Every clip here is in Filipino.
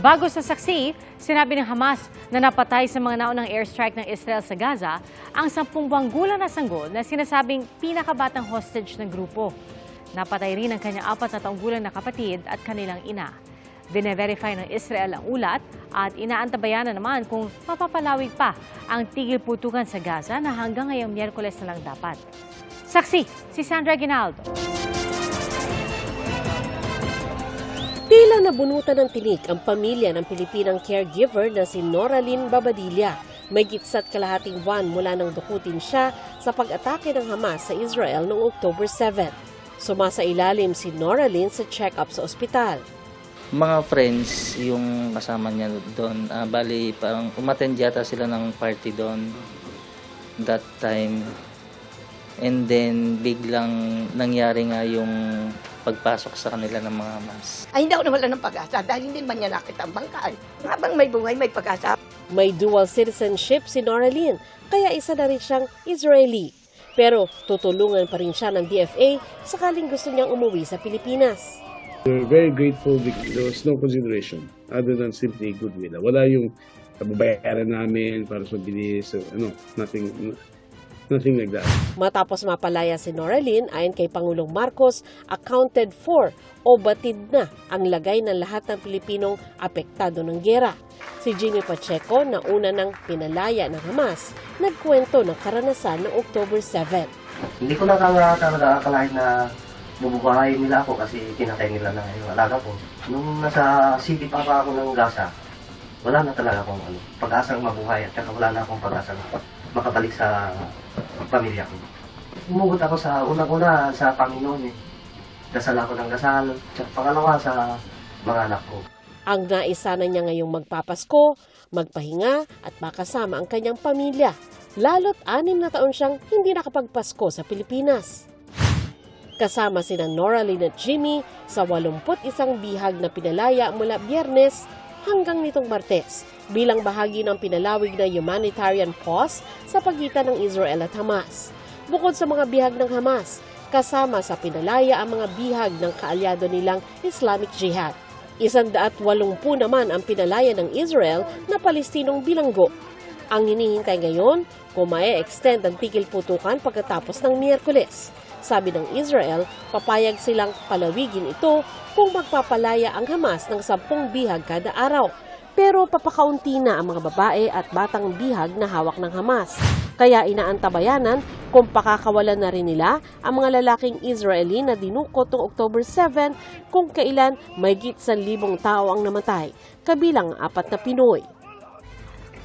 Bago sa saksi, sinabi ng Hamas na napatay sa mga naunang airstrike ng Israel sa Gaza ang sampung buwang na sanggol na sinasabing pinakabatang hostage ng grupo. Napatay rin ang kanyang apat na taong gulang na kapatid at kanilang ina. Bine-verify ng Israel ang ulat at inaantabayan na naman kung mapapalawig pa ang tigil putukan sa Gaza na hanggang ngayong Miyerkules na lang dapat. Saksi, si Sandra Ginaldo. Tila nabunutan ng tinik ang pamilya ng Pilipinang caregiver na si Noraline Babadilla. May gitsat kalahating buwan mula nang dukutin siya sa pag-atake ng Hamas sa Israel noong October 7. Sumasa ilalim si Noraline sa check-up sa ospital. mga friends yung kasama niya doon. Ah, bali, parang umattend yata sila ng party doon that time. And then, biglang nangyari nga yung pagpasok sa kanila ng mga mas. Ay, hindi ako nawala ng pag-asa dahil hindi man niya nakita ang bangkay. Habang may buhay, may pag-asa. May dual citizenship si Noraline, kaya isa na rin siyang Israeli. Pero tutulungan pa rin siya ng DFA sakaling gusto niyang umuwi sa Pilipinas. We're very grateful because there was no consideration other than simply goodwill. Wala yung kababayaran namin para sa bilis, ano, nothing, nothing like that. Matapos mapalaya si Noraline, ayon kay Pangulong Marcos, accounted for o batid na ang lagay ng lahat ng Pilipinong apektado ng gera. Si Jimmy Pacheco, na una ng pinalaya ng Hamas, nagkwento ng karanasan noong October 7. Hindi ko na talaga talaga akalain na bubuhayin nila ako kasi kinatay nila na yung alaga ko. Nung nasa city pa pa ako ng Gaza, wala na talaga akong ano, pag-asang mabuhay at saka wala na akong pag-asang makabalik sa pamilya ko. Umugot ako sa unang-una sa Panginoon eh. Dasal ako ng dasal, at pangalawa sa mga anak ko. Ang naisa na niya ngayong magpapasko, magpahinga at makasama ang kanyang pamilya. Lalo't anim na taon siyang hindi nakapagpasko sa Pilipinas. Kasama sina Noraline at Jimmy sa 81 bihag na pinalaya mula biyernes hanggang nitong Martes bilang bahagi ng pinalawig na humanitarian pause sa pagitan ng Israel at Hamas. Bukod sa mga bihag ng Hamas, kasama sa pinalaya ang mga bihag ng kaalyado nilang Islamic Jihad. Isandaat walungpu naman ang pinalaya ng Israel na Palestinong bilanggo. Ang hinihintay ngayon kung may extend ang tigil putukan pagkatapos ng Miyerkules. Sabi ng Israel, papayag silang palawigin ito kung magpapalaya ang Hamas ng sampung bihag kada araw. Pero papakaunti na ang mga babae at batang bihag na hawak ng Hamas. Kaya inaantabayanan kung pakakawalan na rin nila ang mga lalaking Israeli na dinukot noong October 7 kung kailan may git libong tao ang namatay, kabilang ang apat na Pinoy.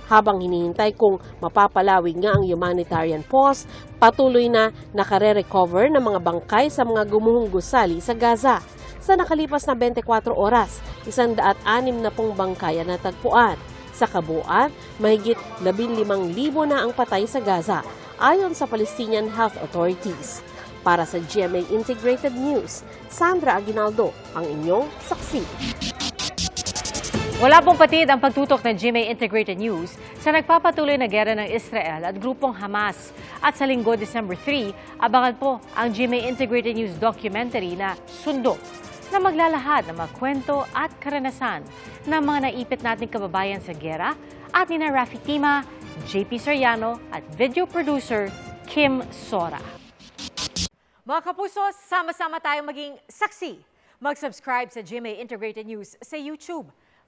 Habang hinihintay kung mapapalawig nga ang humanitarian pause, patuloy na nakare-recover ng mga bangkay sa mga gumuhong gusali sa Gaza. Sa nakalipas na 24 oras, 106 na pong bangkay ang natagpuan. Sa kabuuan, mahigit 15,000 na ang patay sa Gaza, ayon sa Palestinian Health Authorities. Para sa GMA Integrated News, Sandra Aguinaldo, ang inyong saksi. Wala pong patid ang pagtutok ng GMA Integrated News sa nagpapatuloy na gera ng Israel at grupong Hamas. At sa linggo, December 3, abangan po ang GMA Integrated News documentary na Sundo na maglalahad ng mga kwento at karanasan ng mga naipit nating kababayan sa gera at ni na Rafi Tima, JP Soriano at video producer Kim Sora. Mga kapuso, sama-sama tayong maging saksi. Mag-subscribe sa GMA Integrated News sa YouTube.